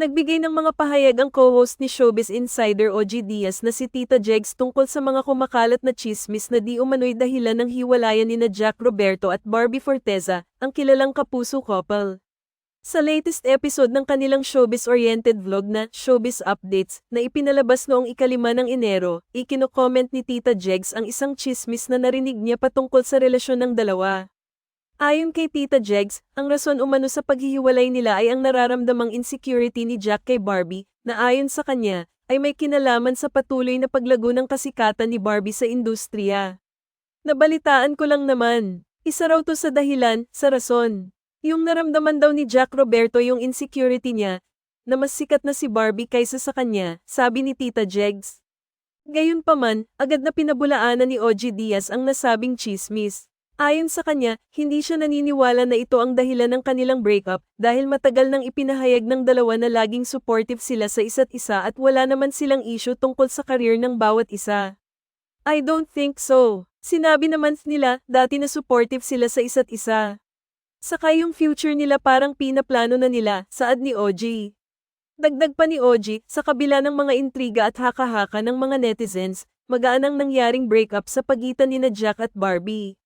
Nagbigay ng mga pahayag ang co-host ni Showbiz Insider OG Diaz na si Tita Jegs tungkol sa mga kumakalat na chismis na di umano'y dahilan ng hiwalayan ni na Jack Roberto at Barbie Forteza, ang kilalang kapuso couple. Sa latest episode ng kanilang showbiz-oriented vlog na Showbiz Updates na ipinalabas noong ikalima ng Enero, ikino-comment ni Tita Jegs ang isang chismis na narinig niya patungkol sa relasyon ng dalawa. Ayon kay Tita Jegs, ang rason umano sa paghihiwalay nila ay ang nararamdamang insecurity ni Jack kay Barbie, na ayon sa kanya, ay may kinalaman sa patuloy na paglago ng kasikatan ni Barbie sa industriya. Nabalitaan ko lang naman, isa raw to sa dahilan, sa rason. Yung naramdaman daw ni Jack Roberto yung insecurity niya, na mas sikat na si Barbie kaysa sa kanya, sabi ni Tita Jegs. Gayunpaman, agad na pinabulaanan ni OG Diaz ang nasabing chismis. Ayon sa kanya, hindi siya naniniwala na ito ang dahilan ng kanilang breakup dahil matagal nang ipinahayag ng dalawa na laging supportive sila sa isa't isa at wala naman silang issue tungkol sa karir ng bawat isa. I don't think so. Sinabi naman nila dati na supportive sila sa isa't isa. Saka yung future nila parang pinaplano na nila, saad ni OG. Dagdag pa ni OG, sa kabila ng mga intriga at haka-haka ng mga netizens, magaan ang nangyaring breakup sa pagitan ni na Jack at Barbie.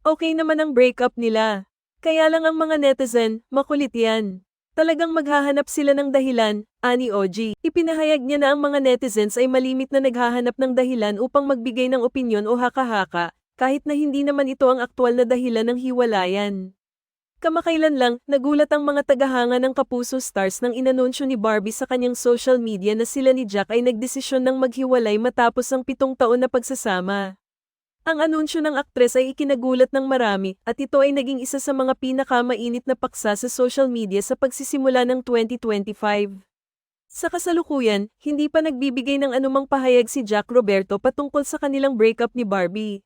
Okay naman ang breakup nila. Kaya lang ang mga netizen, makulit yan. Talagang maghahanap sila ng dahilan, ani OG. Ipinahayag niya na ang mga netizens ay malimit na naghahanap ng dahilan upang magbigay ng opinyon o haka-haka, kahit na hindi naman ito ang aktwal na dahilan ng hiwalayan. Kamakailan lang, nagulat ang mga tagahanga ng Kapuso Stars nang inanunsyo ni Barbie sa kanyang social media na sila ni Jack ay nagdesisyon ng maghiwalay matapos ang pitong taon na pagsasama. Ang anunsyo ng aktres ay ikinagulat ng marami at ito ay naging isa sa mga pinakamainit na paksa sa social media sa pagsisimula ng 2025. Sa kasalukuyan, hindi pa nagbibigay ng anumang pahayag si Jack Roberto patungkol sa kanilang breakup ni Barbie.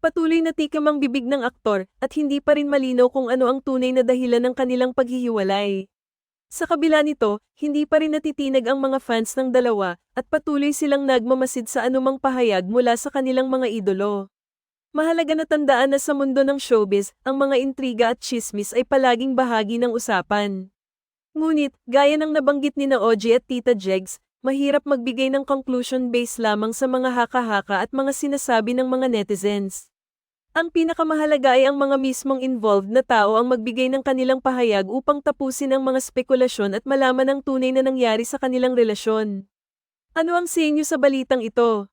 Patuloy na tikam ang bibig ng aktor at hindi pa rin malinaw kung ano ang tunay na dahilan ng kanilang paghihiwalay. Sa kabila nito, hindi pa rin natitinag ang mga fans ng dalawa at patuloy silang nagmamasid sa anumang pahayag mula sa kanilang mga idolo. Mahalaga na tandaan na sa mundo ng showbiz, ang mga intriga at chismis ay palaging bahagi ng usapan. Ngunit, gaya ng nabanggit ni na at Tita Jegs, mahirap magbigay ng conclusion based lamang sa mga haka-haka at mga sinasabi ng mga netizens. Ang pinakamahalaga ay ang mga mismong involved na tao ang magbigay ng kanilang pahayag upang tapusin ang mga spekulasyon at malaman ang tunay na nangyari sa kanilang relasyon. Ano ang sa inyo sa balitang ito?